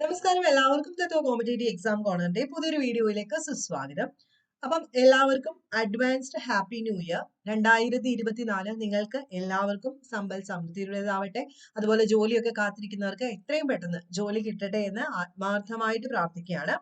നമസ്കാരം. എല്ലാവർക്കും തത്വ competitive exam കോർണറിന്റെ പുതിയൊരു വീഡിയോയിലേക്ക് സുസ്വാഗതം. അപ്പം എല്ലാവർക്കും അഡ്വാൻസ്ഡ് ഹാപ്പി ന്യൂ ഇയർ രണ്ടായിരത്തി ഇരുപത്തിനാല് നിങ്ങൾക്ക് എല്ലാവർക്കും സമ്പൽ സമൃദ്ധിയുടേതാവട്ടെ. അതുപോലെ ജോലിയൊക്കെ കാത്തിരിക്കുന്നവർക്ക് എത്രയും പെട്ടെന്ന് ജോലി കിട്ടട്ടെ എന്ന് ആത്മാർത്ഥമായിട്ട് പ്രാർത്ഥിക്കുകയാണ്.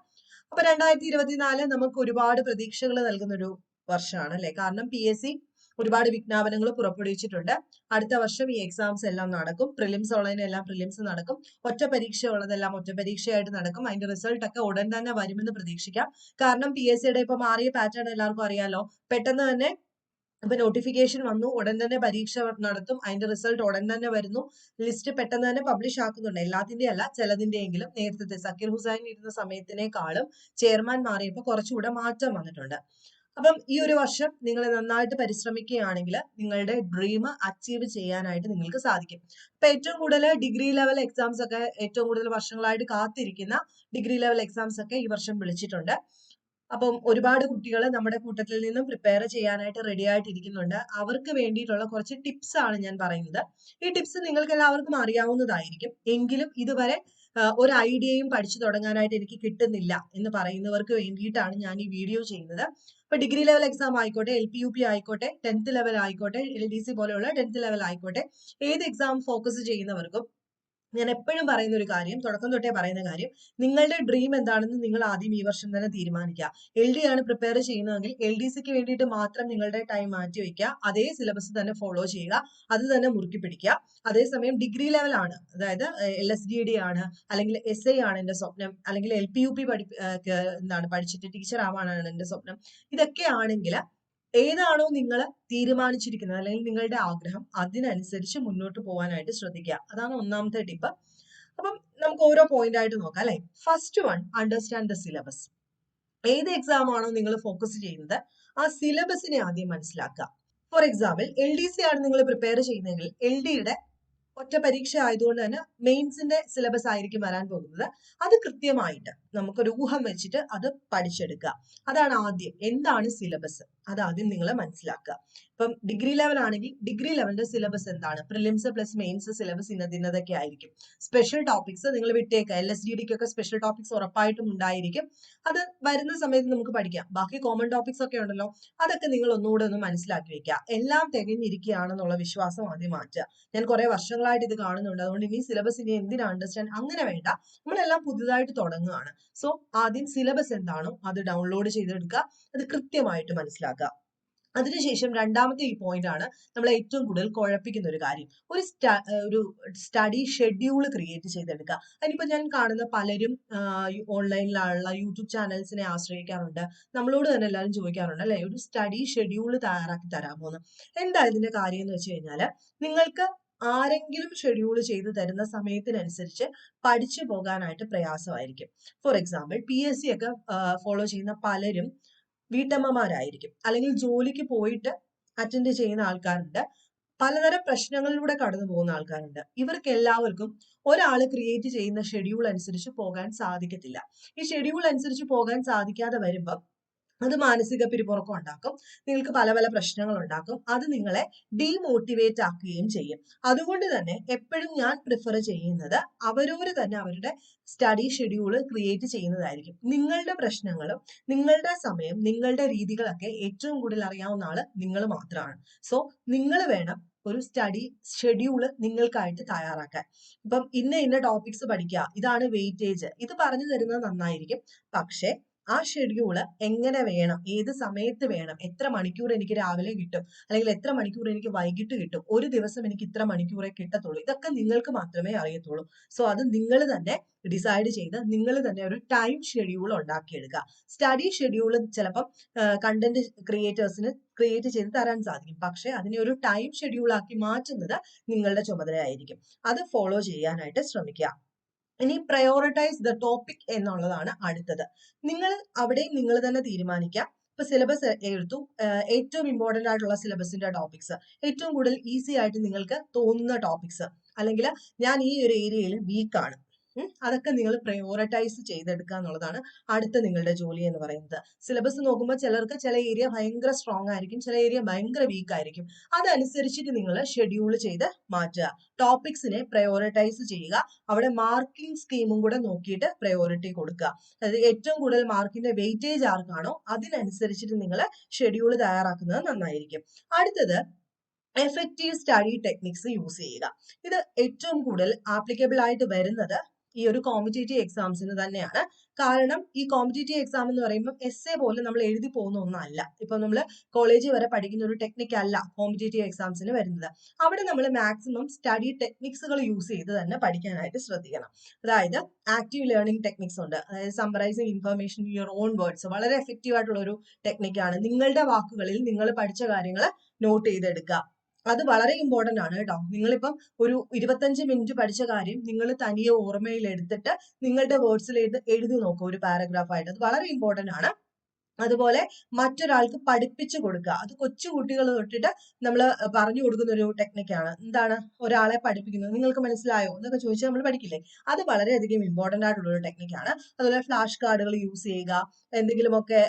അപ്പൊ രണ്ടായിരത്തി ഇരുപത്തിനാല് നമുക്ക് ഒരുപാട് പ്രതീക്ഷകൾ നൽകുന്ന ഒരു വർഷമാണ് അല്ലെ? കാരണം പി എസ് സി ഒരുപാട് വിജ്ഞാപനങ്ങൾ പുറപ്പെടുവിച്ചിട്ടുണ്ട്. അടുത്ത വർഷം ഈ എക്സാംസ് എല്ലാം നടക്കും. പ്രിലിംസ് ഉള്ളതിനെല്ലാം പ്രിലിംസ് നടക്കും. ഒറ്റ പരീക്ഷ ഉള്ളതെല്ലാം ഒറ്റ പരീക്ഷയായിട്ട് നടക്കും. അതിന്റെ റിസൾട്ട് ഒക്കെ ഉടൻ തന്നെ വരുമെന്ന് പ്രതീക്ഷിക്കാം. കാരണം പി എസ് സിയുടെ ഇപ്പൊ മാറിയ പാറ്റേൺ എല്ലാവർക്കും അറിയാലോ. പെട്ടെന്ന് തന്നെ ഇപ്പൊ നോട്ടിഫിക്കേഷൻ വന്നു. ഉടൻ തന്നെ പരീക്ഷ നടത്തും. അതിന്റെ റിസൾട്ട് ഉടൻ തന്നെ വരുന്നു. ലിസ്റ്റ് പെട്ടെന്ന് തന്നെ പബ്ലിഷ് ആക്കുന്നുണ്ട്. എല്ലാത്തിന്റെ അല്ല ചിലതിന്റെയെങ്കിലും. നേരത്തെ സക്കീർ ഹുസൈൻ ഇരുന്ന സമയത്തിനേക്കാളും ചെയർമാൻ മാറിയപ്പോൾ കുറച്ചുകൂടെ മാറ്റം വന്നിട്ടുണ്ട്. അപ്പം ഈ ഒരു വർഷം നിങ്ങൾ നന്നായിട്ട് പരിശ്രമിക്കുകയാണെങ്കിൽ നിങ്ങളുടെ ഡ്രീം അച്ചീവ് ചെയ്യാനായിട്ട് നിങ്ങൾക്ക് സാധിക്കും. അപ്പൊ ഏറ്റവും കൂടുതൽ ഡിഗ്രി ലെവൽ എക്സാംസ് ഒക്കെ ഏറ്റവും കൂടുതൽ വർഷങ്ങളായിട്ട് കാത്തിരിക്കുന്ന ഡിഗ്രി ലെവൽ എക്സാംസ് ഒക്കെ ഈ വർഷം വിളിച്ചിട്ടുണ്ട്. അപ്പം ഒരുപാട് കുട്ടികൾ നമ്മുടെ കൂട്ടത്തിൽ നിന്നും പ്രിപ്പയർ ചെയ്യാനായിട്ട് റെഡി ആയിട്ടിരിക്കുന്നുണ്ട്. അവർക്ക് വേണ്ടിയിട്ടുള്ള കുറച്ച് ടിപ്സ് ആണ് ഞാൻ പറയുന്നത്. ഈ ടിപ്സ് നിങ്ങൾക്ക് എല്ലാവർക്കും അറിയാവുന്നതായിരിക്കും. എങ്കിലും ഇതുവരെ ഒരു ഐഡിയയും പഠിച്ചു തുടങ്ങാനായിട്ട് എനിക്ക് കിട്ടുന്നില്ല എന്ന് പറയുന്നവർക്ക് വേണ്ടിയിട്ടാണ് ഞാൻ ഈ വീഡിയോ ചെയ്യുന്നത്. ഇപ്പൊ ഡിഗ്രി ലെവൽ എക്സാം ആയിക്കോട്ടെ എൽ പി യു പി ആയിക്കോട്ടെ ടെൻത്ത് ലെവൽ ആയിക്കോട്ടെ എൽ ഡി സി പോലെയുള്ള ടെൻത്ത് ലെവൽ ആയിക്കോട്ടെ ഏത് എക്സാം ഫോക്കസ് ചെയ്യുന്നവർക്കും ഞാൻ എപ്പോഴും പറയുന്ന ഒരു കാര്യം തുടക്കം തൊട്ടേ പറയുന്ന കാര്യം നിങ്ങളുടെ ഡ്രീം എന്താണെന്ന് നിങ്ങൾ ആദ്യം ഈ വർഷം തന്നെ തീരുമാനിക്കുക. എൽ ഡി ആണ് പ്രിപ്പയർ ചെയ്യുന്നതെങ്കിൽ എൽ ഡി സിക്ക് വേണ്ടിയിട്ട് മാത്രം നിങ്ങളുടെ ടൈം മാറ്റി വയ്ക്കുക. അതേ സിലബസ് തന്നെ ഫോളോ ചെയ്യുക. അത് തന്നെ മുറുക്കി പിടിക്കുക. അതേസമയം ഡിഗ്രി ലെവലാണ് അതായത് എൽ എസ് ഡി ഡി ആണ് അല്ലെങ്കിൽ എസ് ഐ ആണ് എന്റെ സ്വപ്നം അല്ലെങ്കിൽ എൽ പി യു പി പഠി എന്താണ് പഠിച്ചിട്ട് ടീച്ചർ ആവാനാണ് എന്റെ സ്വപ്നം. ഇതൊക്കെ ആണെങ്കിൽ ഏതാണോ നിങ്ങൾ തീരുമാനിച്ചിരിക്കുന്നത് അല്ലെങ്കിൽ നിങ്ങളുടെ ആഗ്രഹം അതിനനുസരിച്ച് മുന്നോട്ട് പോകാനായിട്ട് ശ്രദ്ധിക്കുക. അതാണ് ഒന്നാമത്തെ ടിപ്പ് അപ്പം നമുക്ക് ഓരോ പോയിന്റ് ആയിട്ട് നോക്കാം അല്ലെ? First one understand the syllabus ഏത് എക്സാം ആണോ നിങ്ങൾ ഫോക്കസ് ചെയ്യുന്നത് ആ സിലബസിനെ ആദ്യം മനസ്സിലാക്കുക. For example L D C ആണ് നിങ്ങൾ പ്രിപ്പയർ ചെയ്യുന്നതെങ്കിൽ എൽ ഡിയുടെ ഒറ്റ പരീക്ഷ ആയതുകൊണ്ട് തന്നെ മെയിൻസിന്റെ സിലബസ് ആയിരിക്കും വരാൻ പോകുന്നത്. അത് കൃത്യമായിട്ട് നമുക്കൊരു ഊഹം വെച്ചിട്ട് അത് പഠിച്ചെടുക്കുക. അതാണ് ആദ്യം. എന്താണ് സിലബസ് അത് ആദ്യം നിങ്ങൾ മനസ്സിലാക്കുക. ഇപ്പം ഡിഗ്രി ലെവൽ ആണെങ്കിൽ ഡിഗ്രി ലെവലിന്റെ സിലബസ് എന്താണ്? പ്രിലിംസ് പ്ലസ് മെയിൻസ് സിലബസ് ഇന്നതിന്നതൊക്കെ ആയിരിക്കും. സ്പെഷ്യൽ ടോപ്പിക്സ് നിങ്ങൾ വിട്ടേക്കുക. എൽ എസ് ഡി ഡിക്കൊക്കെ സ്പെഷ്യൽ ടോപ്പിക്സ് ഉറപ്പായിട്ടും ഉണ്ടായിരിക്കും. അത് വരുന്ന സമയത്ത് നമുക്ക് പഠിക്കാം. ബാക്കി കോമൺ ടോപ്പിക്സ് ഒക്കെ ഉണ്ടല്ലോ അതൊക്കെ നിങ്ങൾ ഒന്നുകൂടെ ഒന്ന് മനസ്സിലാക്കി വെക്കുക. എല്ലാം തികഞ്ഞിരിക്കുകയാണെന്നുള്ള വിശ്വാസം ആദ്യം മാറ്റുക. ഞാൻ കുറെ വർഷങ്ങളായിട്ട് ഇത് കാണുന്നുണ്ട്. അതുകൊണ്ട് ഇനി സിലബസ് ഇനി എന്തിനാണ് അണ്ടർസ്റ്റാൻഡ് അങ്ങനെ വേണ്ട. നമ്മളെല്ലാം പുതുതായിട്ട് തുടങ്ങുകയാണ്. സോ ആദ്യം സിലബസ് എന്താണോ അത് ഡൗൺലോഡ് ചെയ്തെടുക്കുക. അത് കൃത്യമായിട്ട് മനസ്സിലാക്കുക. അതിനുശേഷം രണ്ടാമത്തെ ഈ പോയിന്റ് ആണ് നമ്മൾ ഏറ്റവും കൂടുതൽ കുഴപ്പിക്കുന്ന ഒരു കാര്യം. ഒരു ഒരു സ്റ്റഡി ഷെഡ്യൂൾ ക്രിയേറ്റ് ചെയ്തെടുക്കുക. അതിനിപ്പോ ഞാൻ കാണുന്ന പലരും ഓൺലൈനിലുള്ള യൂട്യൂബ് ചാനൽസിനെ ആശ്രയിക്കാറുണ്ട്. നമ്മളോട് തന്നെ എല്ലാവരും ചോദിക്കാറുണ്ട് അല്ലെ ഒരു സ്റ്റഡി ഷെഡ്യൂൾ തയ്യാറാക്കി തരാമോ? എന്ന്. എന്താ ഇതിന്റെ കാര്യം എന്ന് വെച്ച് കഴിഞ്ഞാൽ നിങ്ങൾക്ക് ആരെങ്കിലും ഷെഡ്യൂൾ ചെയ്തു തരുന്ന സമയത്തിനനുസരിച്ച് പഠിച്ചു പോകാനായിട്ട് പ്രയാസമായിരിക്കും. For example P S C ഒക്കെ ഫോളോ ചെയ്യുന്ന പലരും വീട്ടമ്മമാരായിരിക്കും. അല്ലെങ്കിൽ ജോലിക്ക് പോയിട്ട് അറ്റൻഡ് ചെയ്യുന്ന ആൾക്കാരുണ്ട്. പലതരം പ്രശ്നങ്ങളിലൂടെ കടന്നു പോകുന്ന ആൾക്കാരുണ്ട്. ഇവർക്ക് എല്ലാവർക്കും ഒരാൾ ക്രിയേറ്റ് ചെയ്യുന്ന ഷെഡ്യൂൾ അനുസരിച്ച് പോകാൻ സാധിക്കത്തില്ല. ഈ ഷെഡ്യൂൾ അനുസരിച്ച് പോകാൻ സാധിക്കാതെ വരുമ്പം അത് മാനസിക പിരിമുറുക്കം ഉണ്ടാക്കും. നിങ്ങൾക്ക് പല പല പ്രശ്നങ്ങൾ ഉണ്ടാക്കും. അത് നിങ്ങളെ ഡീമോട്ടിവേറ്റ് ആക്കുകയും ചെയ്യും. അതുകൊണ്ട് തന്നെ എപ്പോഴും ഞാൻ പ്രിഫർ ചെയ്യുന്നത് അവരോര് തന്നെ അവരുടെ സ്റ്റഡി ഷെഡ്യൂൾ ക്രിയേറ്റ് ചെയ്യുന്നതായിരിക്കും. നിങ്ങളുടെ പ്രശ്നങ്ങളും നിങ്ങളുടെ സമയം നിങ്ങളുടെ രീതികളൊക്കെ ഏറ്റവും കൂടുതൽ അറിയാവുന്ന ആൾ നിങ്ങൾ മാത്രമാണ്. സോ നിങ്ങൾ വേണം ഒരു സ്റ്റഡി ഷെഡ്യൂൾ നിങ്ങൾക്കായിട്ട് തയ്യാറാക്കാൻ. ഇപ്പം ഇന്ന ഇന്ന ടോപ്പിക്സ് പഠിക്കുക ഇതാണ് വെയിറ്റേജ് ഇത് പറഞ്ഞു തരുന്നത് നന്നായിരിക്കും. പക്ഷെ ആ ഷെഡ്യൂൾ എങ്ങനെ വേണം? ഏത് സമയത്ത് വേണം? എത്ര മണിക്കൂർ എനിക്ക് രാവിലെ കിട്ടും? അല്ലെങ്കിൽ എത്ര മണിക്കൂർ എനിക്ക് വൈകിട്ട് കിട്ടും? ഒരു ദിവസം എനിക്ക് ഇത്ര മണിക്കൂറേ കിട്ടത്തുള്ളൂ. ഇതൊക്കെ നിങ്ങൾക്ക് മാത്രമേ അറിയത്തുള്ളൂ. സോ അത് നിങ്ങൾ തന്നെ ഡിസൈഡ് ചെയ്ത് നിങ്ങൾ തന്നെ ഒരു ടൈം ഷെഡ്യൂൾ ഉണ്ടാക്കിയെടുക്കുക സ്റ്റഡി ഷെഡ്യൂൾ ചിലപ്പം കണ്ടന്റ് ക്രിയേറ്റേഴ്സിന് ക്രിയേറ്റ് ചെയ്ത് തരാൻ സാധിക്കും. പക്ഷേ അതിനെ ഒരു ടൈം ഷെഡ്യൂൾ ആക്കി മാറ്റുന്നത് നിങ്ങളുടെ ചുമതലയായിരിക്കും. അത് ഫോളോ ചെയ്യാനായിട്ട് ശ്രമിക്കുക. ഇനി പ്രയോറിറ്റൈസ് ദ ടോപ്പിക് എന്നുള്ളതാണ് അടുത്തത്. നിങ്ങൾ അവിടെ നിങ്ങൾ തന്നെ തീരുമാനിക്കുക ഇപ്പൊ സിലബസ് എടുത്തു. ഏറ്റവും ഇമ്പോർട്ടന്റ് ആയിട്ടുള്ള സിലബസിന്റെ ടോപ്പിക്സ് ഏറ്റവും കൂടുതൽ ഈസി ആയിട്ട് നിങ്ങൾക്ക് തോന്നുന്ന ടോപ്പിക്സ് അല്ലെങ്കിൽ ഞാൻ ഈ ഒരു ഏരിയയിൽ വീക്കാണ്. അതൊക്കെ നിങ്ങൾ പ്രയോറിറ്റൈസ് ചെയ്തെടുക്കുക എന്നുള്ളതാണ് അടുത്ത നിങ്ങളുടെ ജോലി എന്ന് പറയുന്നത്. സിലബസ് നോക്കുമ്പോൾ ചിലർക്ക് ചില ഏരിയ ഭയങ്കര സ്ട്രോങ് ആയിരിക്കും ചില ഏരിയ ഭയങ്കര വീക്ക് ആയിരിക്കും. അതനുസരിച്ചിട്ട് നിങ്ങൾ ഷെഡ്യൂൾ ചെയ്ത് മാറ്റുക. ടോപ്പിക്സിനെ പ്രയോറിറ്റൈസ് ചെയ്യുക. അവിടെ മാർക്കിംഗ് സ്കീമും കൂടെ നോക്കിയിട്ട് പ്രയോറിറ്റി കൊടുക്കുക. അതായത് ഏറ്റവും കൂടുതൽ മാർക്കിന്റെ വെയിറ്റേജ് ആർക്കാണോ അതിനനുസരിച്ചിട്ട് നിങ്ങൾ ഷെഡ്യൂൾ തയ്യാറാക്കുന്നത് നന്നായിരിക്കും. അടുത്തത് എഫക്റ്റീവ് സ്റ്റഡി ടെക്നിക്സ് യൂസ് ചെയ്യുക. ഇത് ഏറ്റവും കൂടുതൽ ആപ്ലിക്കബിൾ ആയിട്ട് വരുന്നത് ഈ ഒരു കോമ്പറ്റേറ്റീവ് എക്സാംസിന് തന്നെയാണ്. കാരണം ഈ കോമ്പറ്റേറ്റീവ് എക്സാം എന്ന് പറയുമ്പോൾ എസ് എ പോലെ നമ്മൾ എഴുതി പോകുന്ന ഒന്നല്ല. ഇപ്പൊ നമ്മൾ കോളേജ് വരെ പഠിക്കുന്ന ഒരു ടെക്നിക്ക് അല്ല കോമ്പറ്റേറ്റീവ് എക്സാംസിന് വരുന്നത്. അവിടെ നമ്മൾ മാക്സിമം സ്റ്റഡി ടെക്നിക്സുകൾ യൂസ് ചെയ്ത് തന്നെ പഠിക്കാനായിട്ട് ശ്രദ്ധിക്കണം. അതായത് ആക്റ്റീവ് ലേണിംഗ് ടെക്നിക്സ് ഉണ്ട്. അതായത് summarising information your own words വളരെ എഫക്റ്റീവ് ആയിട്ടുള്ള ഒരു ടെക്നിക്കാണ് നിങ്ങളുടെ വാക്കുകളിൽ നിങ്ങൾ പഠിച്ച കാര്യങ്ങൾ നോട്ട് ചെയ്തെടുക്കുക. അത് വളരെ ഇമ്പോർട്ടന്റ് ആണ് കേട്ടോ. നിങ്ങളിപ്പം ഒരു ഇരുപത്തഞ്ച് മിനിറ്റ് പഠിച്ച കാര്യം നിങ്ങൾ തനിയെ ഓർമ്മയിൽ എടുത്തിട്ട് നിങ്ങളുടെ വേർഡ്സിൽ എഴുതി എഴുതി നോക്കുക ഒരു പാരഗ്രാഫ് ആയിട്ട്. അത് വളരെ ഇമ്പോർട്ടന്റ് ആണ്. അതുപോലെ മറ്റൊരാൾക്ക് പഠിപ്പിച്ചു കൊടുക്കുക. അത് കൊച്ചു കുട്ടികൾ തൊട്ടിട്ട് നമ്മൾ പറഞ്ഞു കൊടുക്കുന്ന ഒരു ടെക്നിക്കാണ് എന്താണ്? ഒരാളെ പഠിപ്പിക്കുന്നത്. നിങ്ങൾക്ക് മനസ്സിലായോ? എന്നൊക്കെ ചോദിച്ചാൽ നമ്മൾ പഠിക്കില്ലേ? അത് വളരെയധികം ഇമ്പോർട്ടന്റ് ആയിട്ടുള്ള ഒരു ടെക്നിക്കാണ് അതുപോലെ ഫ്ലാഷ് കാർഡുകൾ യൂസ് ചെയ്യുക. എന്തെങ്കിലുമൊക്കെ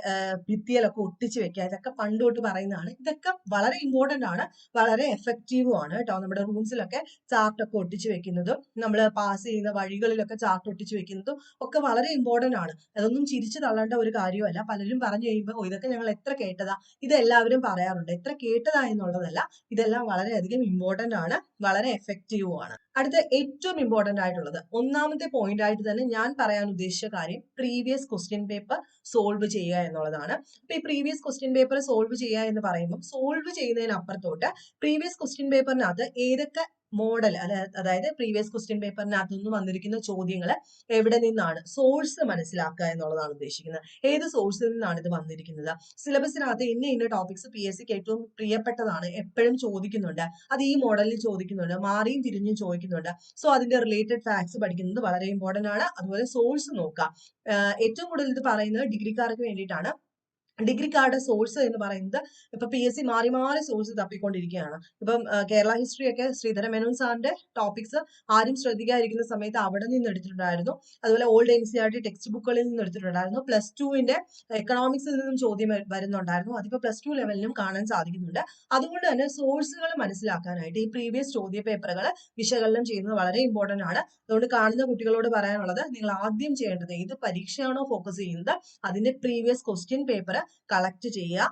ഭിത്തിയിലൊക്കെ ഒട്ടിച്ച് വെക്കുക. ഇതൊക്കെ പണ്ട് തൊട്ട് പറയുന്നതാണ്. ഇതൊക്കെ വളരെ ഇമ്പോർട്ടന്റ് ആണ്. വളരെ എഫക്റ്റീവും ആണ് കേട്ടോ. നമ്മുടെ റൂംസിലൊക്കെ ചാർട്ടൊക്കെ ഒട്ടിച്ച് വെക്കുന്നതും നമ്മൾ പാസ് ചെയ്യുന്ന വഴികളിലൊക്കെ ചാർട്ട് ഒട്ടിച്ച് വെക്കുന്നതും ഒക്കെ വളരെ ഇമ്പോർട്ടന്റ് ആണ്. അതൊന്നും ചിരിച്ചു തള്ളേണ്ട ഒരു കാര്യമല്ല. പലരും പറഞ്ഞു കഴിയുമ്പോൾ "ഓ, ഇതൊക്കെ ഞങ്ങൾ എത്ര കേട്ടതാ? ഇത് എല്ലാവരും പറയാറുണ്ട്. എത്ര കേട്ടതാ എന്നുള്ളതല്ല ഇതെല്ലാം വളരെയധികം ഇമ്പോർട്ടന്റ് ആണ് വളരെ എഫക്റ്റീവും ആണ്. അടുത്ത ഏറ്റവും ഇമ്പോർട്ടന്റ് ആയിട്ടുള്ളത് ഒന്നാമത്തെ പോയിന്റ് ആയിട്ട് തന്നെ ഞാൻ പറയാൻ ഉദ്ദേശിച്ച കാര്യം പ്രീവിയസ് ക്വസ്റ്റ്യൻ പേപ്പർ സോൾവ് ചെയ്യുക എന്നുള്ളതാണ്. അപ്പൊ ഈ പ്രീവിയസ് ക്വസ്റ്റ്യൻ പേപ്പർ സോൾവ് ചെയ്യുക എന്ന് പറയുമ്പോൾ സോൾവ് ചെയ്യുന്നതിനപ്പുറത്തോട്ട് പ്രീവിയസ് ക്വസ്റ്റ്യൻ പേപ്പറിനകത്ത് ഏതൊക്കെ മോഡൽ അതായത് പ്രീവിയസ് ക്വസ്റ്റ്യൻ പേപ്പറിനകത്ത് നിന്ന് വന്നിരിക്കുന്ന ചോദ്യങ്ങൾ എവിടെ നിന്നാണ് സോഴ്സ് മനസ്സിലാക്കുക എന്നുള്ളതാണ് ഉദ്ദേശിക്കുന്നത്. ഏത് സോഴ്സിൽ നിന്നാണ് ഇത് വന്നിരിക്കുന്നത്? സിലബസിനകത്ത് ഇന്ന ഇന്ന ടോപ്പിക്സ് പി എസ് സിക്ക് ഏറ്റവും പ്രിയപ്പെട്ടതാണ് എപ്പോഴും ചോദിക്കുന്നുണ്ട്. അത് ഈ മോഡലിൽ ചോദിക്കുന്നുണ്ട് മാറിയും തിരിഞ്ഞും ചോദിക്കുന്നുണ്ട്. സോ അതിന്റെ റിലേറ്റഡ് ഫാക്ട്സ് പഠിക്കുന്നത് വളരെ ഇമ്പോർട്ടന്റ് ആണ്. അതുപോലെ സോഴ്സ് നോക്കുക ഏറ്റവും കൂടുതൽ ഇത് പറയുന്നത് ഡിഗ്രിക്കാർക്ക് വേണ്ടിയിട്ടാണ്. ഡിഗ്രിക്കാരുടെ സോഴ്സ് എന്ന് പറയുന്നത് ഇപ്പൊ പി എസ് സി മാറി മാറി സോഴ്സ് തപ്പിക്കൊണ്ടിരിക്കുകയാണ്. ഇപ്പം കേരള ഹിസ്റ്ററി ഒക്കെ ശ്രീധര മേനോൻ സാറിന്റെ ടോപ്പിക്സ് ആരും ശ്രദ്ധിക്കാതിരിക്കുന്ന സമയത്ത് അവിടെ നിന്ന് എടുത്തിട്ടുണ്ടായിരുന്നു. അതുപോലെ old N C R T text ബുക്കുകളിൽ നിന്ന് എടുത്തിട്ടുണ്ടായിരുന്നു. പ്ലസ് ടുവിന്റെ എക്കണോമിക്സിൽ നിന്നും ചോദ്യം വരുന്നുണ്ടായിരുന്നു. അതിപ്പോ പ്ലസ് ടു ലെവലിലും കാണാൻ സാധിക്കുന്നുണ്ട്. അതുകൊണ്ട് തന്നെ സോഴ്സുകൾ മനസ്സിലാക്കാനായിട്ട് ഈ പ്രീവിയസ് ചോദ്യ പേപ്പറുകൾ വിശകലനം ചെയ്യുന്നത് വളരെ ഇമ്പോർട്ടന്റ് ആണ്. അതുകൊണ്ട് കാണുന്ന കുട്ടികളോട് പറയാനുള്ളത് നിങ്ങൾ ആദ്യം ചെയ്യേണ്ടത് ഏത് പരീക്ഷയാണോ ഫോക്കസ് ചെയ്യുന്നത് അതിന്റെ പ്രീവിയസ് ക്വസ്റ്റ്യൻ പേപ്പർ കളക്ട് ചെയ്യുക.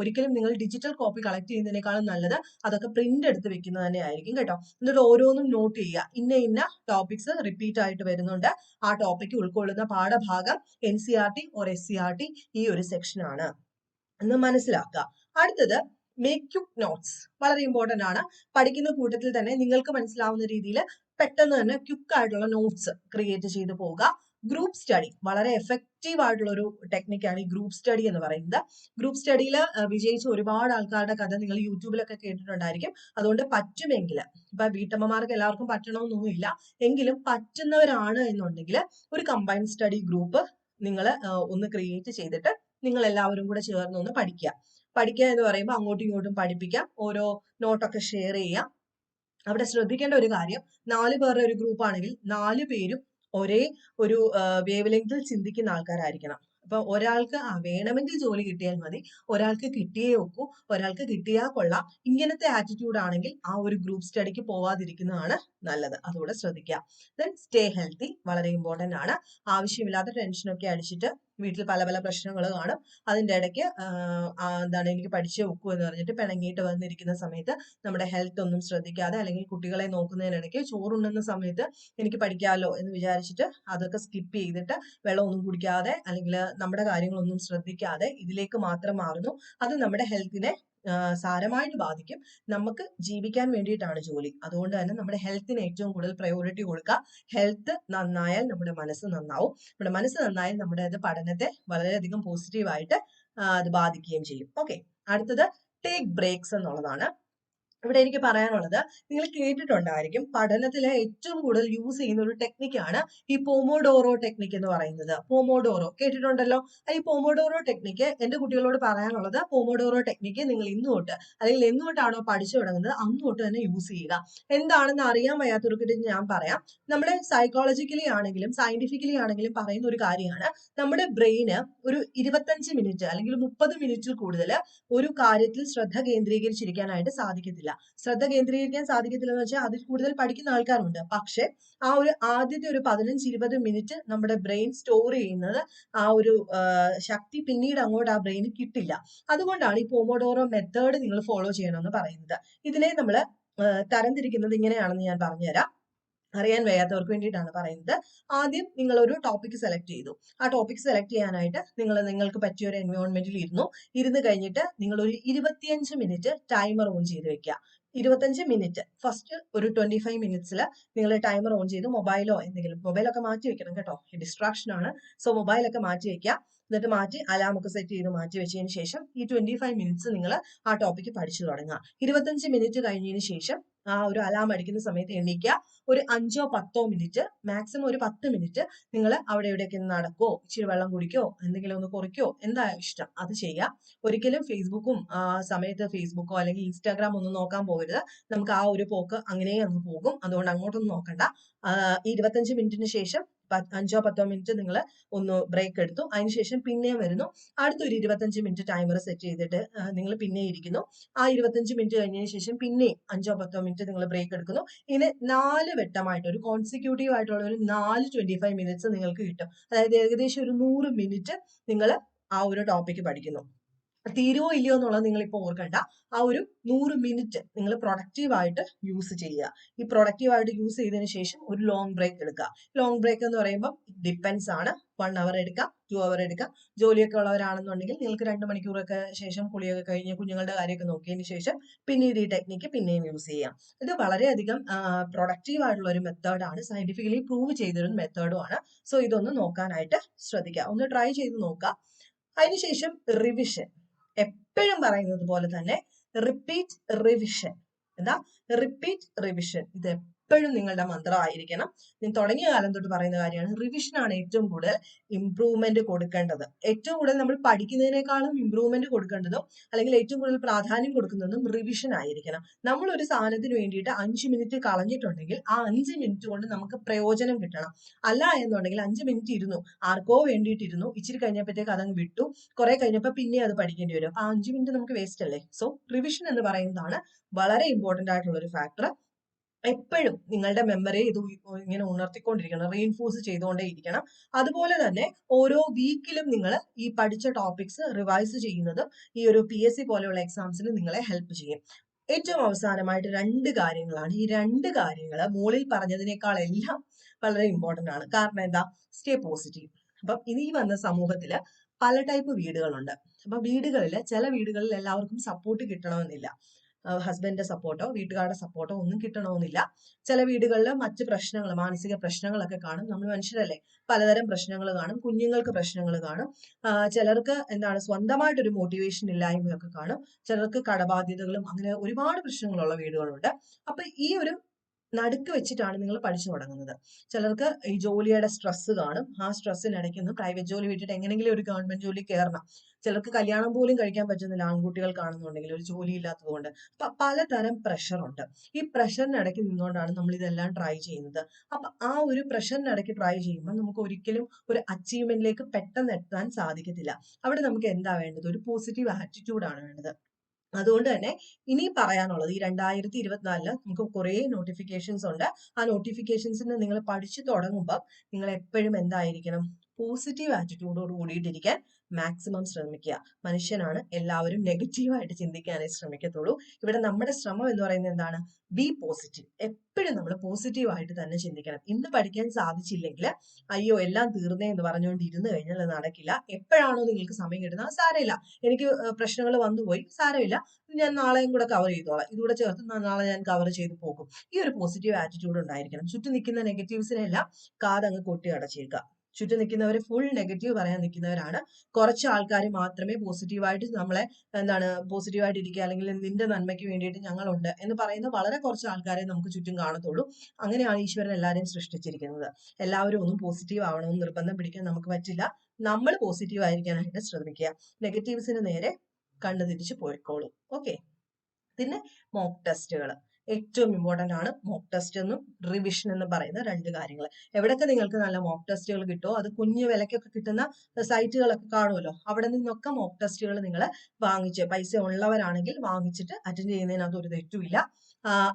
ഒരിക്കലും നിങ്ങൾ ഡിജിറ്റൽ കോപ്പി കളക്ട് ചെയ്യുന്നതിനേക്കാളും നല്ലത് അതൊക്കെ പ്രിന്റ് എടുത്ത് വെക്കുന്നത് തന്നെ ആയിരിക്കും കേട്ടോ. എന്നിട്ട് ഓരോന്നും നോട്ട് ചെയ്യുക. ഇന്ന ഇന്ന ടോപ്പിക്സ് റിപ്പീറ്റ് ആയിട്ട് വരുന്നുണ്ട്. ആ ടോപ്പിക് ഉൾക്കൊള്ളുന്ന പാഠഭാഗം N C R T or S C R T ഈ ഒരു സെക്ഷനാണ് എന്ന് മനസ്സിലാക്കുക. അടുത്തത് മേക്ക് യു നോട്ട്സ് വളരെ ഇമ്പോർട്ടന്റ് ആണ്. പഠിക്കുന്ന കൂട്ടത്തിൽ തന്നെ നിങ്ങൾക്ക് മനസ്സിലാവുന്ന രീതിയിൽ പെട്ടെന്ന് തന്നെ ക്വിക്ക് ആയിട്ടുള്ള നോട്ട്സ് ക്രിയേറ്റ് ചെയ്തു പോവുക. ഗ്രൂപ്പ് സ്റ്റഡി വളരെ എഫക്റ്റീവ് ആയിട്ടുള്ള ഒരു ടെക്നിക്കാണ് ഈ ഗ്രൂപ്പ് സ്റ്റഡി എന്ന് പറയുന്നത്. ഗ്രൂപ്പ് സ്റ്റഡിയിൽ വിജയിച്ച ഒരുപാട് ആൾക്കാരുടെ കഥ നിങ്ങൾ യൂട്യൂബിലൊക്കെ കേട്ടിട്ടുണ്ടായിരിക്കും. അതുകൊണ്ട് പറ്റുമെങ്കിൽ ഇപ്പൊ വീട്ടമ്മമാർക്ക് എല്ലാവർക്കും പറ്റണമെന്നൊന്നുമില്ല എങ്കിലും പറ്റുന്നവരാണ് എന്നുണ്ടെങ്കിൽ ഒരു കമ്പൈൻഡ് സ്റ്റഡി ഗ്രൂപ്പ് നിങ്ങൾ ഒന്ന് ക്രിയേറ്റ് ചെയ്തിട്ട് നിങ്ങൾ എല്ലാവരും കൂടെ ചേർന്ന് ഒന്ന് പഠിക്കുക. പഠിക്കുക എന്ന് പറയുമ്പോൾ അങ്ങോട്ടും ഇങ്ങോട്ടും പഠിപ്പിക്കാം ഓരോ നോട്ടൊക്കെ ഷെയർ ചെയ്യാം. അവിടെ ശ്രദ്ധിക്കേണ്ട ഒരു കാര്യം നാല് പേരുടെ ഒരു ഗ്രൂപ്പ് ആണെങ്കിൽ നാല് പേരും ഒരേ ഒരു വേവ് ലെങ്തിൽ ചിന്തിക്കുന്ന ആൾക്കാരായിരിക്കണം. അപ്പൊ ഒരാൾക്ക് ആ വേണമെങ്കിൽ ജോലി കിട്ടിയാൽ മതി. ഒരാൾക്ക് കിട്ടിയേ ഒക്കൂ. ഒരാൾക്ക് കിട്ടിയാൽ കൊള്ളാം. ഇങ്ങനത്തെ ആറ്റിറ്റ്യൂഡ് ആണെങ്കിൽ ആ ഒരു ഗ്രൂപ്പ് സ്റ്റഡിക്ക് പോവാതിരിക്കുന്നതാണ് നല്ലത്. അതുകൂടെ ശ്രദ്ധിക്കുക. ദെൻ സ്റ്റേ ഹെൽത്തി വളരെ ഇമ്പോർട്ടന്റ് ആണ്. ആവശ്യമില്ലാത്ത ടെൻഷനൊക്കെ അടിച്ചിട്ട് വീട്ടിൽ പല പല പ്രശ്നങ്ങൾ കാണും. അതിന്റെ ഇടയ്ക്ക് എന്താണ് എനിക്ക് പഠിച്ചേ ഒക്കൂ എന്ന് പറഞ്ഞിട്ട് പിണങ്ങിയിട്ട് വന്നിരിക്കുന്ന സമയത്ത് നമ്മുടെ ഹെൽത്ത് ഒന്നും ശ്രദ്ധിക്കാതെ അല്ലെങ്കിൽ കുട്ടികളെ നോക്കുന്നതിനിടയ്ക്ക് ചോറുണ്ടെന്ന സമയത്ത് എനിക്ക് പഠിക്കാമല്ലോ എന്ന് വിചാരിച്ചിട്ട് അതൊക്കെ സ്കിപ്പ് ചെയ്തിട്ട് വെള്ളമൊന്നും കുടിക്കാതെ അല്ലെങ്കിൽ നമ്മുടെ കാര്യങ്ങളൊന്നും ശ്രദ്ധിക്കാതെ ഇതിലേക്ക് മാത്രം മാറുന്നു. അത് നമ്മുടെ ഹെൽത്തിനെ സാരമായിട്ട് ബാധിക്കും. നമുക്ക് ജീവിക്കാൻ വേണ്ടിയിട്ടാണ് ജോലി. അതുകൊണ്ട് തന്നെ നമ്മുടെ ഹെൽത്തിന് ഏറ്റവും കൂടുതൽ പ്രയോറിറ്റി കൊടുക്കുക. ഹെൽത്ത് നന്നായാൽ നമ്മുടെ മനസ്സ് നന്നാവും. നമ്മുടെ മനസ്സ് നന്നായാൽ നമ്മുടെ അത് പഠനത്തെ വളരെയധികം പോസിറ്റീവായിട്ട് അത് ബാധിക്കുകയും ചെയ്യും. ഓക്കെ അടുത്തത് ടേക്ക് ബ്രേക്സ് എന്നുള്ളതാണ്. ഇവിടെ എനിക്ക് പറയാനുള്ളത് നിങ്ങൾ കേട്ടിട്ടുണ്ടായിരിക്കും പഠനത്തിൽ ഏറ്റവും കൂടുതൽ യൂസ് ചെയ്യുന്ന ഒരു ടെക്നിക്കാണ് ഈ പോമോഡോറോ ടെക്നിക്ക് എന്ന് പറയുന്നത്. പോമോഡോറോ കേട്ടിട്ടുണ്ടല്ലോ? ഈ പോമോഡോറോ ടെക്നിക്ക് എന്റെ കുട്ടികളോട് പറയാനുള്ളത് പോമോഡോറോ ടെക്നിക്ക് നിങ്ങൾ ഇന്ന് തൊട്ട് അല്ലെങ്കിൽ എന്ന് തൊട്ടാണോ പഠിച്ചു തുടങ്ങുന്നത് അന്ന് തൊട്ട് തന്നെ യൂസ് ചെയ്യുക. എന്താണെന്ന് അറിയാൻ വയ്യാത്തവർക്ക് ഞാൻ പറയാം. നമ്മുടെ സൈക്കോളജിക്കലി ആണെങ്കിലും സയന്റിഫിക്കലി ആണെങ്കിലും പറയുന്ന ഒരു കാര്യമാണ് നമ്മുടെ ബ്രെയിന് ഒരു ഇരുപത്തഞ്ച് മിനിറ്റ് അല്ലെങ്കിൽ മുപ്പത് മിനിറ്റിൽ കൂടുതൽ ഒരു കാര്യത്തിൽ ശ്രദ്ധ കേന്ദ്രീകരിച്ചിരിക്കാനായിട്ട് സാധിക്കത്തില്ല. ശ്രദ്ധ കേന്ദ്രീകരിക്കാൻ സാധിക്കത്തില്ല എന്ന് വെച്ചാൽ അതിൽ കൂടുതൽ പഠിക്കുന്ന ആൾക്കാരുണ്ട്. പക്ഷെ ആ ഒരു ആദ്യത്തെ ഒരു പതിനഞ്ച് ഇരുപത് മിനിറ്റ് നമ്മുടെ ബ്രെയിൻ സ്റ്റോർ ചെയ്യുന്നത് ആ ഒരു ശക്തി പിന്നീട് അങ്ങോട്ട് ആ ബ്രെയിന് കിട്ടില്ല. അതുകൊണ്ടാണ് ഈ പോമോഡോറോ മെത്തേഡ് നിങ്ങൾ ഫോളോ ചെയ്യണമെന്ന് പറയുന്നത്. ഇതിനെ നമ്മൾ തരംതിരിക്കുന്നത് ഇങ്ങനെയാണെന്ന് ഞാൻ പറഞ്ഞുതരാം. അറിയാൻ വയ്യാത്തവർക്ക് വേണ്ടിയിട്ടാണ് പറയുന്നത്. ആദ്യം നിങ്ങൾ ഒരു ടോപ്പിക് സെലക്ട് ചെയ്തു. ആ ടോപ്പിക് സെലക്ട് ചെയ്യാനായിട്ട് നിങ്ങൾ നിങ്ങൾക്ക് പറ്റിയ ഒരു എൻവയോൺമെന്റിൽ ഇരുന്നു. ഇരുന്ന് കഴിഞ്ഞിട്ട് നിങ്ങൾ ഒരു ഇരുപത്തിയഞ്ച് മിനിറ്റ് ടൈമർ ഓൺ ചെയ്ത് വെക്കുക. ഇരുപത്തഞ്ച് മിനിറ്റ് ഫസ്റ്റ് ഒരു ട്വന്റി ഫൈവ് മിനിറ്റ്സിൽ നിങ്ങൾ ടൈമർ ഓൺ ചെയ്ത് മൊബൈലോ എന്തെങ്കിലും മൊബൈലൊക്കെ മാറ്റി വെക്കണം കേട്ടോ. ഡിസ്ട്രാക്ഷൻ ആണ്. സോ മൊബൈലൊക്കെ മാറ്റി വെക്കുക. എന്നിട്ട് മാറ്റി അലാമൊക്കെ സെറ്റ് ചെയ്ത് മാറ്റി വെച്ചതിന് ശേഷം ഈ ട്വന്റി ഫൈവ് മിനിറ്റ്സ് നിങ്ങൾ ആ ടോപ്പിക്ക് പഠിച്ചു തുടങ്ങുക. ഇരുപത്തഞ്ച് മിനിറ്റ് കഴിഞ്ഞതിന് ശേഷം ആ ഒരു അലാം അടിക്കുന്ന സമയത്ത് എണീക്കുക. ഒരു അഞ്ചോ പത്തോ മിനിറ്റ് മാക്സിമം ഒരു പത്ത് മിനിറ്റ് നിങ്ങൾ അവിടെ എവിടെയൊക്കെ നടക്കോ ഇച്ചിരി വെള്ളം കുടിക്കോ എന്തെങ്കിലും ഒന്ന് കുറയ്ക്കോ എന്താ ഇഷ്ടം? അത് ചെയ്യുക. ഒരിക്കലും ഫേസ്ബുക്കും സമയത്ത് ഫേസ്ബുക്കോ അല്ലെങ്കിൽ ഇൻസ്റ്റാഗ്രാം ഒന്നും നോക്കാൻ പോകരുത്. നമുക്ക് ആ ഒരു പോക്ക് അങ്ങനെ അങ്ങ് പോകും. അതുകൊണ്ട് അങ്ങോട്ടൊന്നും നോക്കണ്ട. ഇരുപത്തഞ്ച് മിനിറ്റിന് ശേഷം അഞ്ചോ പത്തോ മിനിറ്റ് നിങ്ങൾ ഒന്ന് ബ്രേക്ക് എടുത്തു. അതിനുശേഷം പിന്നെയും വരുന്നു. അടുത്തൊരു ഇരുപത്തഞ്ച് മിനിറ്റ് ടൈമർ സെറ്റ് ചെയ്തിട്ട് നിങ്ങൾ പിന്നെ ഇരിക്കുന്നു. ആ ഇരുപത്തഞ്ച് മിനിറ്റ് കഴിഞ്ഞതിന് ശേഷം പിന്നെയും അഞ്ചോ പത്തോ മിനിറ്റ് നിങ്ങൾ ബ്രേക്ക് എടുക്കുന്നു. ഇനി നാല് വെട്ടമായിട്ട് ഒരു കോൺസിക്യൂട്ടീവ് ആയിട്ടുള്ള ഒരു നാല് ട്വന്റി ഫൈവ് മിനിറ്റ്സ് നിങ്ങൾക്ക് കിട്ടും. അതായത് ഏകദേശം ഒരു നൂറ് മിനിറ്റ് നിങ്ങൾ ആ ഒരു ടോപ്പിക്ക് പഠിക്കുന്നു. തീരുവോ ഇല്ലയോ എന്നുള്ളത് നിങ്ങൾ ഇപ്പോൾ ഓർക്കണ്ട. ആ ഒരു നൂറ് മിനിറ്റ് നിങ്ങൾ പ്രൊഡക്റ്റീവായിട്ട് യൂസ് ചെയ്യുക. ഈ പ്രൊഡക്റ്റീവായിട്ട് യൂസ് ചെയ്തതിന് ശേഷം ഒരു ലോങ് ബ്രേക്ക് എടുക്കുക. ലോങ് ബ്രേക്ക് എന്ന് പറയുമ്പോൾ ഡിപ്പെൻസ് ആണ്. വൺ അവർ എടുക്കാം ടു അവർ എടുക്കാം ജോലിയൊക്കെ ഉള്ളവരാണെന്നുണ്ടെങ്കിൽ നിങ്ങൾക്ക് രണ്ട് മണിക്കൂറൊക്കെ ശേഷം കുളിയൊക്കെ കഴിഞ്ഞ് കുഞ്ഞുങ്ങളുടെ കാര്യമൊക്കെ നോക്കിയതിന് ശേഷം പിന്നീട് ഈ ടെക്നിക്ക് പിന്നെയും യൂസ് ചെയ്യാം. ഇത് വളരെയധികം പ്രൊഡക്റ്റീവ് ആയിട്ടുള്ള ഒരു മെത്തേഡാണ് സയന്റിഫിക്കലി പ്രൂവ് ചെയ്തൊരു മെത്തേഡുമാണ് സോ ഇതൊന്ന് നോക്കാനായിട്ട് ശ്രദ്ധിക്കുക. ഒന്ന് ട്രൈ ചെയ്ത് നോക്കുക. അതിനുശേഷം റിവിഷൻ എപ്പോഴും പറയുന്നത് പോലെ തന്നെ റിപ്പീറ്റ് റിവിഷൻ എന്താ? റിപ്പീറ്റ് റിവിഷൻ ഇത് എപ്പോഴും നിങ്ങളുടെ മന്ത്രമായിരിക്കണം ഞാൻ തുടങ്ങിയ കാലം തൊട്ട് പറയുന്ന കാര്യമാണ് റിവിഷൻ ആണ് ഏറ്റവും കൂടുതൽ ഇംപ്രൂവ്മെന്റ് കൊടുക്കേണ്ടത്. ഏറ്റവും കൂടുതൽ നമ്മൾ പഠിക്കുന്നതിനേക്കാളും ഇംപ്രൂവ്മെന്റ് കൊടുക്കേണ്ടതും അല്ലെങ്കിൽ ഏറ്റവും കൂടുതൽ പ്രാധാന്യം കൊടുക്കുന്നതും റിവിഷൻ ആയിരിക്കണം. നമ്മൾ ഒരു സാധനത്തിന് വേണ്ടിയിട്ട് അഞ്ച് മിനിറ്റ് കളഞ്ഞിട്ടുണ്ടെങ്കിൽ ആ അഞ്ച് മിനിറ്റ് കൊണ്ട് നമുക്ക് പ്രയോജനം കിട്ടണം. അല്ല എന്നുണ്ടെങ്കിൽ അഞ്ച് മിനിറ്റ് ഇരുന്നു. ആർക്കോ വേണ്ടിയിട്ടിരുന്നു. ഇച്ചിരി കഴിഞ്ഞപ്പോഴത്തേക്ക് അതങ്ങ് വിട്ടു. കുറെ കഴിഞ്ഞപ്പോൾ പിന്നെ അത് പഠിക്കേണ്ടി വരും. അപ്പൊ അഞ്ച് മിനിറ്റ് നമുക്ക് വേസ്റ്റ് അല്ലേ? സോ റിവിഷൻ എന്ന് പറയുന്നതാണ് വളരെ ഇമ്പോർട്ടന്റ് ആയിട്ടുള്ള ഒരു ഫാക്ടർ എപ്പോഴും നിങ്ങളുടെ മെമ്മറി ഇത് ഇങ്ങനെ ഉണർത്തിക്കൊണ്ടിരിക്കണം റീഇൻഫോഴ്സ് ചെയ്തുകൊണ്ടേ ഇരിക്കണം. അതുപോലെ തന്നെ ഓരോ വീക്കിലും നിങ്ങൾ ഈ പഠിച്ച ടോപ്പിക്സ് റിവൈസ് ചെയ്യുന്നതും ഈ ഒരു പി എസ് സി പോലെയുള്ള എക്സാംസിന് നിങ്ങളെ ഹെൽപ്പ് ചെയ്യും. ഏറ്റവും അവസാനമായിട്ട് രണ്ട് കാര്യങ്ങളാണ്. ഈ രണ്ട് കാര്യങ്ങൾ മുകളിൽ പറഞ്ഞതിനേക്കാൾ എല്ലാം വളരെ ഇമ്പോർട്ടന്റ് ആണ്. കാരണം എന്താ? സ്റ്റേ പോസിറ്റീവ് അപ്പം ഇനി വന്ന സമൂഹത്തിൽ പല ടൈപ്പ് വീടുകളുണ്ട്. അപ്പം വീടുകളിൽ ചില വീടുകളിൽ എല്ലാവർക്കും സപ്പോർട്ട് കിട്ടണമെന്നില്ല. ഹസ്ബൻഡിന്റെ സപ്പോർട്ടോ വീട്ടുകാരുടെ സപ്പോർട്ടോ ഒന്നും കിട്ടണമെന്നില്ല. ചില വീടുകളിൽ മറ്റ് പ്രശ്നങ്ങൾ മാനസിക പ്രശ്നങ്ങളൊക്കെ കാണും. നമ്മൾ മനുഷ്യരല്ലേ? പലതരം പ്രശ്നങ്ങൾ കാണും. കുഞ്ഞുങ്ങൾക്ക് പ്രശ്നങ്ങൾ കാണും. ചിലർക്ക് എന്താണ് സ്വന്തമായിട്ടൊരു മോട്ടിവേഷൻ ഇല്ലായ്മയൊക്കെ കാണും. ചിലർക്ക് കടബാധ്യതകളും അങ്ങനെ ഒരുപാട് പ്രശ്നങ്ങളുള്ള വീടുകളുണ്ട്. അപ്പൊ ഈ ഒരു നടുക്ക് വെച്ചിട്ടാണ് നിങ്ങൾ പഠിച്ചു തുടങ്ങുന്നത്. ചിലർക്ക് ഈ ജോലിയുടെ സ്ട്രെസ് കാണും. ആ സ്ട്രെസ്സിനിടയ്ക്ക് ഒന്ന് പ്രൈവറ്റ് ജോലി വിട്ടിട്ട് എങ്ങനെങ്കിലും ഒരു ഗവൺമെന്റ് ജോലി കയറണം ചിലർക്ക് കല്യാണം പോലും കഴിക്കാൻ പറ്റുന്നില്ല ആൺകുട്ടികൾ കാണുന്നുണ്ടെങ്കിൽ ഒരു ജോലി ഇല്ലാത്തതുകൊണ്ട്. അപ്പൊ പലതരം പ്രഷറുണ്ട് ഈ പ്രഷറിനിടയ്ക്ക് നിന്നുകൊണ്ടാണ് നമ്മൾ ഇതെല്ലാം ട്രൈ ചെയ്യുന്നത്. അപ്പൊ ആ ഒരു പ്രഷറിനിടയ്ക്ക് ട്രൈ ചെയ്യുമ്പോൾ നമുക്ക് ഒരിക്കലും ഒരു അച്ചീവ്മെന്റിലേക്ക് പെട്ടെന്ന് എത്താൻ സാധിക്കത്തില്ല. അവിടെ നമുക്ക് എന്താ വേണ്ടത്? ഒരു പോസിറ്റീവ് ആറ്റിറ്റ്യൂഡാണ് വേണ്ടത്. അതുകൊണ്ട് തന്നെ ഇനി പറയാനുള്ളത് ഈ രണ്ടായിരത്തി ഇരുപത്തിനാലിൽ നമുക്ക് കുറേ നോട്ടിഫിക്കേഷൻസ് ഉണ്ട്. ആ നോട്ടിഫിക്കേഷൻസിന് നിങ്ങൾ പഠിച്ചു തുടങ്ങുമ്പോൾ നിങ്ങൾ എപ്പോഴും എന്തായിരിക്കണം പോസിറ്റീവ് ആറ്റിറ്റ്യൂഡോട് കൂടിയിട്ടിരിക്കാൻ മാക്സിമം ശ്രമിക്കുക. മനുഷ്യനാണ് എല്ലാവരും നെഗറ്റീവായിട്ട് ചിന്തിക്കാനേ ശ്രമിക്കത്തുള്ളൂ. ഇവിടെ നമ്മുടെ ശ്രമം എന്ന് പറയുന്നത് എന്താണ്? ബി പോസിറ്റീവ് എപ്പോഴും നമ്മൾ പോസിറ്റീവായിട്ട് തന്നെ ചിന്തിക്കണം. ഇന്ന് പഠിക്കാൻ സാധിച്ചില്ലെങ്കിൽ അയ്യോ എല്ലാം തീർന്നേ എന്ന് പറഞ്ഞുകൊണ്ട് ഇരുന്ന് കഴിഞ്ഞാൽ നടക്കില്ല. എപ്പോഴാണോ നിങ്ങൾക്ക് സമയം കിട്ടുന്നത്? സാരമില്ല. എനിക്ക് പ്രശ്നങ്ങൾ വന്നുപോയി. സാരമില്ല. ഞാൻ നാളെയും കൂടെ കവർ ചെയ്തോളാം. ഇതുകൂടെ ചേർത്ത് നാളെ ഞാൻ കവർ ചെയ്ത് പോകും. ഈ ഒരു പോസിറ്റീവ് ആറ്റിറ്റ്യൂഡ് ഉണ്ടായിരിക്കണം. ചുറ്റും നിൽക്കുന്ന നെഗറ്റീവ്സിനെല്ലാം കാതങ്ങ് കൊട്ടി അടച്ചേക്കുക ചുറ്റും നിൽക്കുന്നവർ ഫുൾ നെഗറ്റീവ് പറയാൻ നിൽക്കുന്നവരാണ്. കുറച്ച് ആൾക്കാർ മാത്രമേ പോസിറ്റീവായിട്ട് നമ്മളെ എന്താണ് പോസിറ്റീവായിട്ട് ഇരിക്കുക അല്ലെങ്കിൽ നിന്റെ നന്മയ്ക്ക് വേണ്ടിയിട്ട് ഞങ്ങളുണ്ട് എന്ന് പറയുന്ന വളരെ കുറച്ച് ആൾക്കാരെ നമുക്ക് ചുറ്റും കാണത്തുള്ളൂ. അങ്ങനെയാണ് ഈശ്വരൻ എല്ലാവരെയും സൃഷ്ടിച്ചിരിക്കുന്നത്. എല്ലാവരും ഒന്നും പോസിറ്റീവ് ആവണമെന്ന് നിർബന്ധം പിടിക്കാൻ നമുക്ക് പറ്റില്ല. നമ്മൾ പോസിറ്റീവ് ആയിരിക്കാനായിട്ട് ശ്രമിക്കുക. നെഗറ്റീവ്സിന് നേരെ കണ്ണു തിരിച്ച് പോയിക്കോളൂ. ഓക്കെ പിന്നെ മോക്ക് ടെസ്റ്റുകൾ ഏറ്റവും ഇമ്പോർട്ടന്റ് ആണ് മോക്ക് ടെസ്റ്റ് എന്നും റിവിഷൻ എന്ന് പറയുന്ന രണ്ട് കാര്യങ്ങൾ. എവിടെയൊക്കെ നിങ്ങൾക്ക് നല്ല മോക്ക് ടെസ്റ്റുകൾ കിട്ടുമോ അത് കുഞ്ഞു വിലക്കൊക്കെ കിട്ടുന്ന സൈറ്റുകളൊക്കെ കാണുമല്ലോ. അവിടെ നിന്നൊക്കെ മോക്ക് ടെസ്റ്റുകൾ നിങ്ങൾ വാങ്ങിച്ച് പൈസ ഉള്ളവരാണെങ്കിൽ വാങ്ങിച്ചിട്ട് അറ്റൻഡ് ചെയ്യുന്നതിനകത്ത് ഒരു തെറ്റുമില്ല.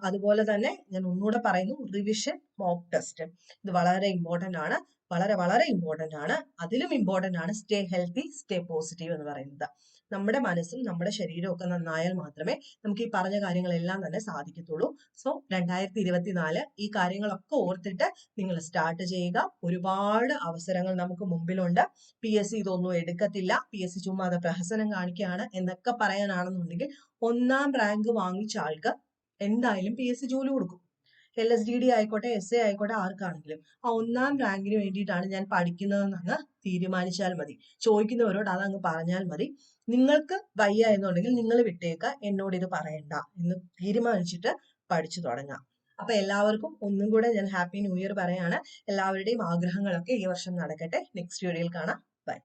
അതുപോലെ തന്നെ ഞാൻ ഒന്നുകൂടെ പറയുന്നു റിവിഷൻ മോക്ക് ടെസ്റ്റ് ഇത് വളരെ ഇമ്പോർട്ടന്റ് ആണ് വളരെ വളരെ ഇമ്പോർട്ടന്റ് ആണ്. അതിലും ഇമ്പോർട്ടന്റ് ആണ് സ്റ്റേ ഹെൽത്തി സ്റ്റേ പോസിറ്റീവ് എന്ന് പറയുന്നത്. നമ്മുടെ മനസ്സും നമ്മുടെ ശരീരവും ഒക്കെ നന്നായാൽ മാത്രമേ നമുക്ക് ഈ പറഞ്ഞ കാര്യങ്ങളെല്ലാം തന്നെ സാധിക്കത്തുള്ളൂ. സോ രണ്ടായിരത്തി ഇരുപത്തിനാല് ഈ കാര്യങ്ങളൊക്കെ ഓർത്തിട്ട് നിങ്ങൾ സ്റ്റാർട്ട് ചെയ്യുക. ഒരുപാട് അവസരങ്ങൾ നമുക്ക് മുമ്പിലുണ്ട്. പി എസ് സി ഇതൊന്നും എടുക്കത്തില്ല. പി എസ് സി ചുമ്മാ അത് പ്രഹസനം കാണിക്കുകയാണ് എന്നൊക്കെ പറയാനാണെന്നുണ്ടെങ്കിൽ ഒന്നാം റാങ്ക് വാങ്ങിച്ച ആൾക്ക് എന്തായാലും പി എസ് സി ജോലി കൊടുക്കും. എൽ എസ് ഡി ഡി ആയിക്കോട്ടെ എസ് എ ആയിക്കോട്ടെ ആർക്കാണെങ്കിലും. ആ ഒന്നാം റാങ്കിന് വേണ്ടിയിട്ടാണ് ഞാൻ പഠിക്കുന്നതെന്നങ്ങ് തീരുമാനിച്ചാൽ മതി. ചോദിക്കുന്നവരോട് അതങ്ങ് പറഞ്ഞാൽ മതി. നിങ്ങൾക്ക് വയ്യ എന്നുണ്ടെങ്കിൽ നിങ്ങൾ വിട്ടേക്ക എന്നോട് ഇത് പറയണ്ട എന്ന് തീരുമാനിച്ചിട്ട് പഠിച്ചു തുടങ്ങാം. അപ്പൊ എല്ലാവർക്കും ഒന്നും കൂടെ ഞാൻ ഹാപ്പി ന്യൂ ഇയർ പറയാണ്. എല്ലാവരുടെയും ആഗ്രഹങ്ങളൊക്കെ ഈ വർഷം നടക്കട്ടെ. നെക്സ്റ്റ് വീഡിയോയിൽ കാണാം.